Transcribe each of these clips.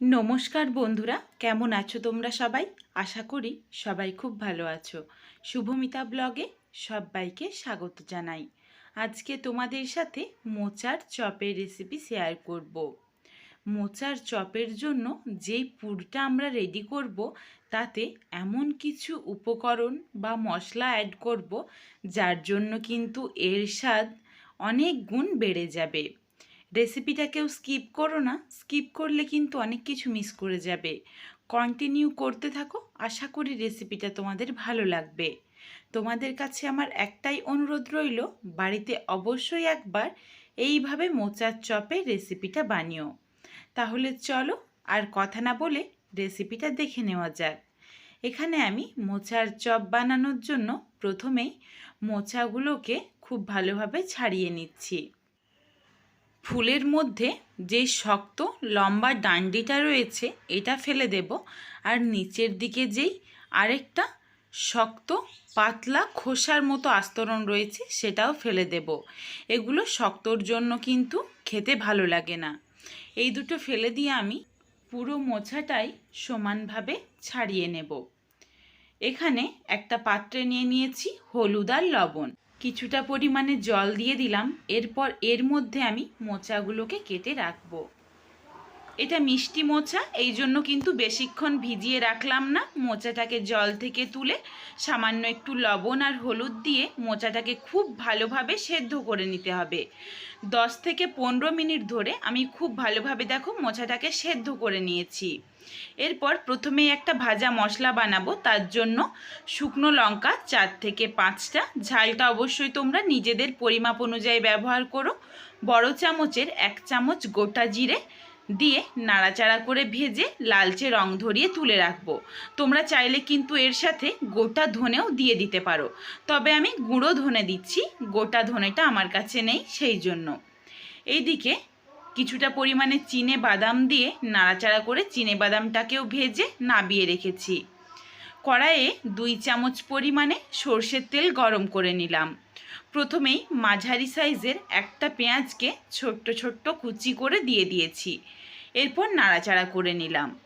নমস্কার বন্ধুরা, কেমন আছো তোমরা সবাই? আশা করি সবাই খুব ভালো আছো। শুভমিতা ব্লগে সবাইকে স্বাগত জানাই। আজকে তোমাদের সাথে মোচার চপের রেসিপি শেয়ার করব। মোচার চপের জন্য যেই পুরটা আমরা রেডি করব, তাতে এমন কিছু উপকরণ বা মশলা অ্যাড করব, যার জন্য কিন্তু এর স্বাদ অনেক গুণ বেড়ে যাবে। রেসিপিটা কেউ স্কিপ করো না। স্কিপ করলে কিন্তু অনেক কিছু মিস করে যাবে। কন্টিনিউ করতে থাকো। আশা করি রেসিপিটা তোমাদের ভালো লাগবে। তোমাদের কাছে আমার একটাই অনুরোধ রইল, বাড়িতে অবশ্যই একবার এইভাবে মোচার চপে রেসিপিটা বানিও। তাহলে চলো, আর কথা না বলে রেসিপিটা দেখে নেওয়া যাক। এখানে আমি মোচার চপ বানানোর জন্য প্রথমেই মোচাগুলোকে খুব ভালোভাবে ছাড়িয়ে নিচ্ছি। ফুলের মধ্যে যে শক্ত লম্বা ডান্ডিটা রয়েছে, এটা ফেলে দেব। আর নিচের দিকে যেই আরেকটা শক্ত পাতলা খোসার মতো আস্তরণ রয়েছে, সেটাও ফেলে দেব। এগুলো শক্তর জন্য কিন্তু খেতে ভালো লাগে না। এই দুটো ফেলে দিয়ে আমি পুরো মোছাটাই সমানভাবে ছাড়িয়ে নেব। এখানে একটা পাত্রে নিয়ে নিয়েছি হলুদ আর লবণ। কিছুটা পরিমাণে জল দিয়ে দিলাম এরপর এর মধ্যে আমি মোচাগুলোকে কেটে রাখব। এটা মিষ্টি মোচা এই জন্য কিন্তু বেশিক্ষণ ভিজিয়ে রাখলাম না। মোচাটাকে জল থেকে তুলে সামান্য একটু লবণ আর হলুদ দিয়ে মোচাটাকে খুব ভালোভাবে সেদ্ধ করে নিতে হবে। দশ থেকে পনেরো মিনিট ধরে আমি খুব ভালোভাবে দেখো মোচাটাকে সেদ্ধ করে নিয়েছি। এরপর প্রথমেই একটা ভাজা মশলা বানাবো, তার জন্য শুকনো লঙ্কা চার থেকে পাঁচটা। ঝালটা অবশ্যই তোমরা নিজেদের পরিমাপ অনুযায়ী ব্যবহার করো। বড় চামচের এক চামচ গোটা জিরে দিয়ে নাড়াচাড়া করে ভেজে লালচে রং ধরিয়ে তুলে রাখব। তোমরা চাইলে কিন্তু এর সাথে গোটা ধনেও দিয়ে দিতে পারো। তবে আমি গুঁড়ো ধনে দিচ্ছি, গোটা ধনেটা আমার কাছে নেই সেই জন্য। এইদিকে কিছুটা পরিমাণে চিনে বাদাম দিয়ে নাড়াচাড়া করে চিনে বাদামটাকেও ভেজে নাবিয়ে রেখেছি। কড়াইয়ে দুই চামচ পরিমাণে সর্ষের তেল গরম করে নিলাম। প্রথমেই মাঝারি সাইজের একটা পেঁয়াজকে ছোট্ট ছোট্ট কুচি করে দিয়ে দিয়েছি। এরপর নাড়াচাড়া করে নিলাম।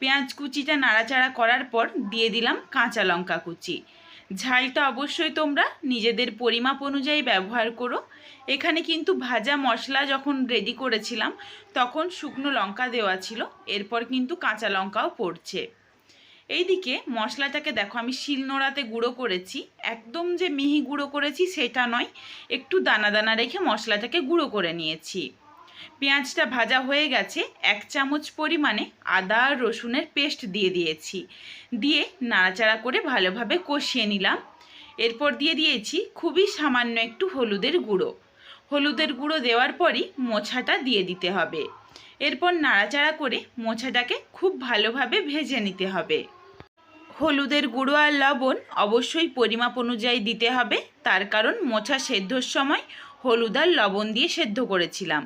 পেঁয়াজ কুচিটা নাড়াচাড়া করার পর দিয়ে দিলাম কাঁচা লঙ্কা কুচি। ঝালটা অবশ্যই তোমরা নিজেদের পরিমাপ অনুযায়ী ব্যবহার করো। এখানে কিন্তু ভাজা মশলা যখন রেডি করেছিলাম, তখন শুকনো লঙ্কা দেওয়া ছিল, এরপর কিন্তু কাঁচা লঙ্কাও পড়ছে। এইদিকে মশলাটাকে দেখো, আমি শিলনোড়াতে গুঁড়ো করেছি। একদম যে মিহি গুঁড়ো করেছি সেটা নয়, একটু দানা দানা রেখে মশলাটাকে গুঁড়ো করে নিয়েছি। পেঁয়াজটা ভাজা হয়ে গেছে, এক চামচ পরিমাণে আদা আর রসুনের পেস্ট দিয়ে দিয়েছি। দিয়ে নাড়াচাড়া করে ভালোভাবে কষিয়ে নিলাম। এরপর দিয়ে দিয়েছি খুবই সামান্য একটু হলুদের গুঁড়ো। হলুদের গুঁড়ো দেওয়ার পরই মোছাটা দিয়ে দিতে হবে। এরপর নাড়াচাড়া করে মোছাটাকে খুব ভালোভাবে ভেজে নিতে হবে। হলুদের গুঁড়ো আর লবণ অবশ্যই পরিমাপ অনুযায়ী দিতে হবে। তার কারণ মোছা সেদ্ধর সময় হলুদ আর লবণ দিয়ে সেদ্ধ করেছিলাম।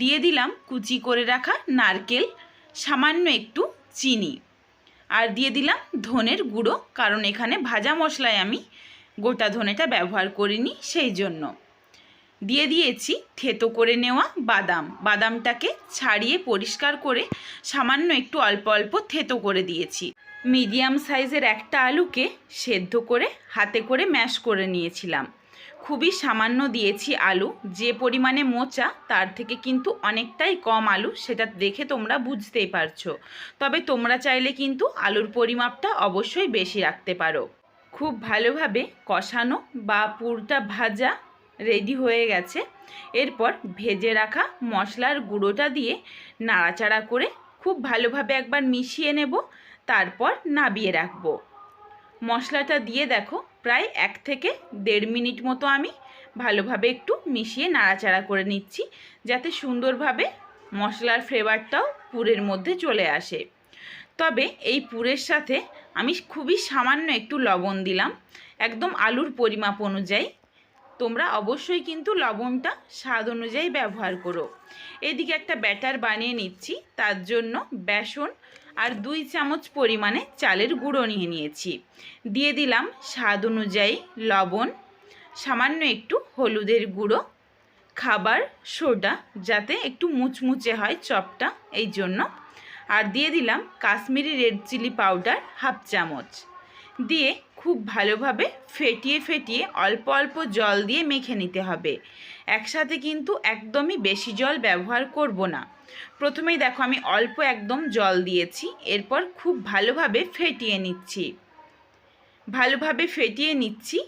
দিয়ে দিলাম কুচি করে রাখা নারকেল, সামান্য একটু চিনি। আর দিয়ে দিলাম ধনের গুঁড়ো, কারণ এখানে ভাজা মশলায় আমি গোটা ধনেটা ব্যবহার করিনি সেই জন্য। দিয়ে দিয়েছি থেতো করে নেওয়া বাদাম। বাদামটাকে ছাড়িয়ে পরিষ্কার করে সামান্য একটু অল্প অল্প থেতো করে দিয়েছি। মিডিয়াম সাইজের একটা আলুকে সেদ্ধ করে হাতে করে ম্যাশ করে নিয়েছিলাম। খুবই সামান্য দিয়েছি আলু। যে পরিমাণে মোচা, তার থেকে কিন্তু অনেকটাই কম আলু, সেটা দেখে তোমরা বুঝতেই পারছ। তবে তোমরা চাইলে কিন্তু আলুর পরিমাপটা অবশ্যই বেশি রাখতে পারো। খুব ভালোভাবে কষানো বা পুরটা ভাজা রেডি হয়ে গেছে। এরপর ভেজে রাখা মশলার গুঁড়োটা দিয়ে নাড়াচাড়া করে খুব ভালোভাবে একবার মিশিয়ে নেব, তারপর নাবিয়ে রাখব। মশলাটা দিয়ে দেখো, প্রায় এক থেকে দেড় মিনিট মতো আমি ভালোভাবে একটু মিশিয়ে নাড়াচাড়া করে নিচ্ছি, যাতে সুন্দরভাবে মশলার ফ্লেভারটাও পুরের মধ্যে চলে আসে। তবে এই পুরের সাথে আমি খুবই সামান্য একটু লবণ দিলাম, একদম আলুর পরিমাপ অনুযায়ী। তোমরা অবশ্যই কিন্তু লবণটা স্বাদ অনুযায়ী ব্যবহার করো। এদিকে একটা ব্যাটার বানিয়ে নিচ্ছি, তার জন্য বেসন আর দুই চামচ পরিমাণে চালের গুঁড়ো নিয়ে নিয়েছি। দিয়ে দিলাম স্বাদ অনুযায়ী লবণ, সামান্য একটু হলুদের গুঁড়ো, খাবার, সোডা, যাতে একটু মুচমুচে হয় চপটা, এই জন্য। আর দিয়ে দিলাম Kashmiri red chilli powder half চামচ। দিয়ে খুব ভালোভাবে ফেটিয়ে ফেটিয়ে অল্প অল্প জল দিয়ে মেখে নিতে হবে। একসাথে কিন্তু একদমই বেশি জল ব্যবহার করব না। প্রথমেই দেখো আমি অল্প একদম জল দিয়েছি, এরপর খুব ভালোভাবে ফেটিয়ে নিচ্ছি। ভালোভাবে ফেটিয়ে নিচ্ছি,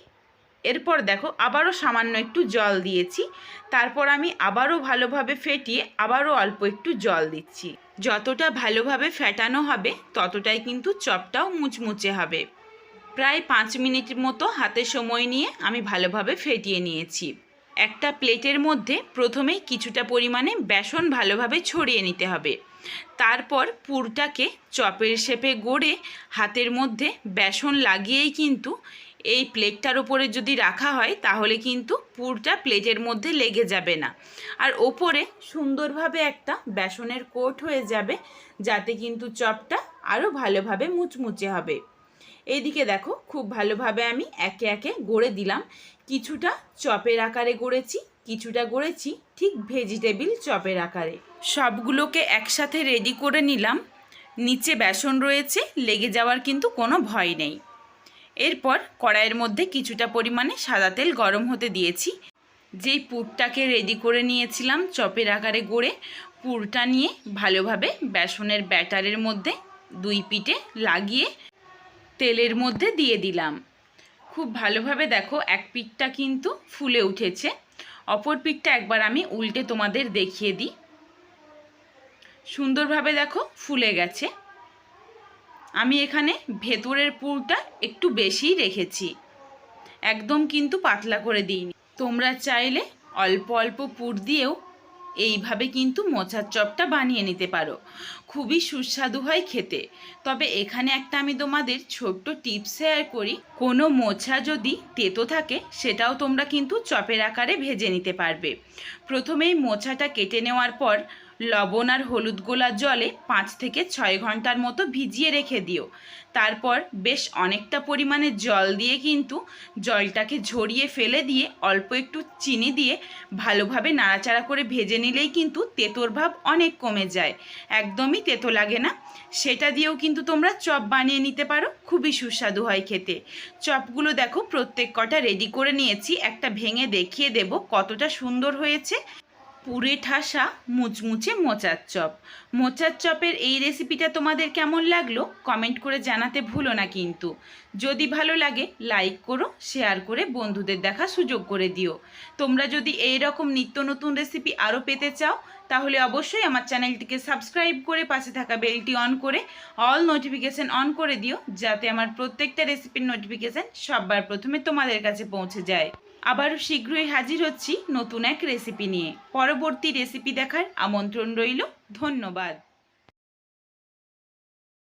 এরপর দেখো আবারও সামান্য একটু জল দিয়েছি, তারপর আমি আবারও ভালোভাবে ফেটিয়ে আবারও অল্প একটু জল দিচ্ছি। যতটা ভালোভাবে ফেটানো হবে, ততটাই কিন্তু চপটাও মুচমুচে হবে। প্রায় পাঁচ মিনিট মতো হাতে সময় নিয়ে আমি ভালোভাবে ফেটিয়ে নিয়েছি। একটা প্লেটের মধ্যে প্রথমেই কিছুটা পরিমাণে বেসন ভালোভাবে ছড়িয়ে নিতে হবে। তারপর পুরটাকে চপের শেপে গড়ে হাতের মধ্যে বেসন লাগিয়েই কিন্তু এই প্লেটটার ওপরে যদি রাখা হয়, তাহলে কিন্তু পুরটা প্লেটের মধ্যে লেগে যাবে না। আর ওপরে সুন্দরভাবে একটা বেসনের কোট হয়ে যাবে, যাতে কিন্তু চপটা আরও ভালোভাবে মুচমুচে হবে। এইদিকে দেখো, খুব ভালোভাবে আমি একে একে গড়ে দিলাম। কিছুটা চপের আকারে গড়েছি, কিছুটা গড়েছি ঠিক ভেজিটেবিল চপের আকারে। সবগুলোকে একসাথে রেডি করে নিলাম। নিচে বেসন রয়েছে, লেগে যাওয়ার কিন্তু কোনো ভয় নেই। এরপর কড়াইয়ের মধ্যে কিছুটা পরিমাণে সাদা তেল গরম হতে দিয়েছি। যেই পুরটাকে রেডি করে নিয়েছিলাম চপের আকারে গড়ে, পুরটা নিয়ে ভালোভাবে বেসনের ব্যাটারের মধ্যে দুই পিঠে লাগিয়ে তেলের মধ্যে দিয়ে দিলাম। খুব ভালোভাবে দেখো এক পিঠটা কিন্তু ফুলে উঠেছে। অপর পিঠটা একবার আমি উল্টে তোমাদের দেখিয়ে দিই। সুন্দরভাবে দেখো ফুলে গেছে। আমি এখানে ভেতরের পুরটা একটু বেশিই রেখেছি। একদম কিন্তু পাতলা করে দিইনি। তোমরা চাইলে অল্প অল্প পুর দিয়েও এইভাবে কিন্তু মোচার চপটা বানিয়ে নিতে পারো। খুবই সুস্বাদু হয় খেতে। তবে এখানে একটা আমি তোমাদের ছোট্ট টিপস শেয়ার করি। কোনো মোছা যদি তেতো থাকে, সেটাও তোমরা কিন্তু চপের আকারে ভেজে নিতে পারবে। প্রথমেই মোছাটা কেটে নেওয়ার পর লবণ আর হলুদ গোলার জলে পাঁচ থেকে ছয় ঘণ্টার মতো ভিজিয়ে রেখে দিও। তারপর বেশ অনেকটা পরিমাণে জল দিয়ে কিন্তু জলটাকে ঝরিয়ে ফেলে দিয়ে অল্প একটু চিনি দিয়ে ভালোভাবে নাড়াচাড়া করে ভেজে নিলেই কিন্তু তেতোর ভাব অনেক কমে যায়। একদমই তেতো লাগে না। সেটা দিয়েও কিন্তু তোমরা চপ বানিয়ে নিতে পারো, খুবই সুস্বাদু হয় খেতে। চপগুলো দেখো, প্রত্যেক কটা রেডি করে নিয়েছি। একটা ভেঙে দেখিয়ে দেব কতটা সুন্দর হয়েছে। পুরে ঠাসা, মুচমুচে মোচার চপ। মোচার চপের এই রেসিপিটা তোমাদের কেমন লাগল কমেন্ট করে জানাতে ভুলো না কিন্তু। যদি ভালো লাগে লাইক করো শেয়ার করে বন্ধুদের দেখা সুযোগ করে দিও। তোমরা যদি এই রকম নিত্য নতুন রেসিপি আরও পেতে চাও, তাহলে অবশ্যই আমার চ্যানেলটিকে সাবস্ক্রাইব করে পাশে থাকা বেলটি অন করে অল নোটিফিকেশান অন করে দিও, যাতে আমার প্রত্যেকটা রেসিপির নোটিফিকেশান সববার প্রথমে তোমাদের কাছে পৌঁছে যায়। আবারও শীঘ্রই হাজির হচ্ছি নতুন এক রেসিপি নিয়ে। পরবর্তী রেসিপি দেখার আমন্ত্রণ রইল। ধন্যবাদ।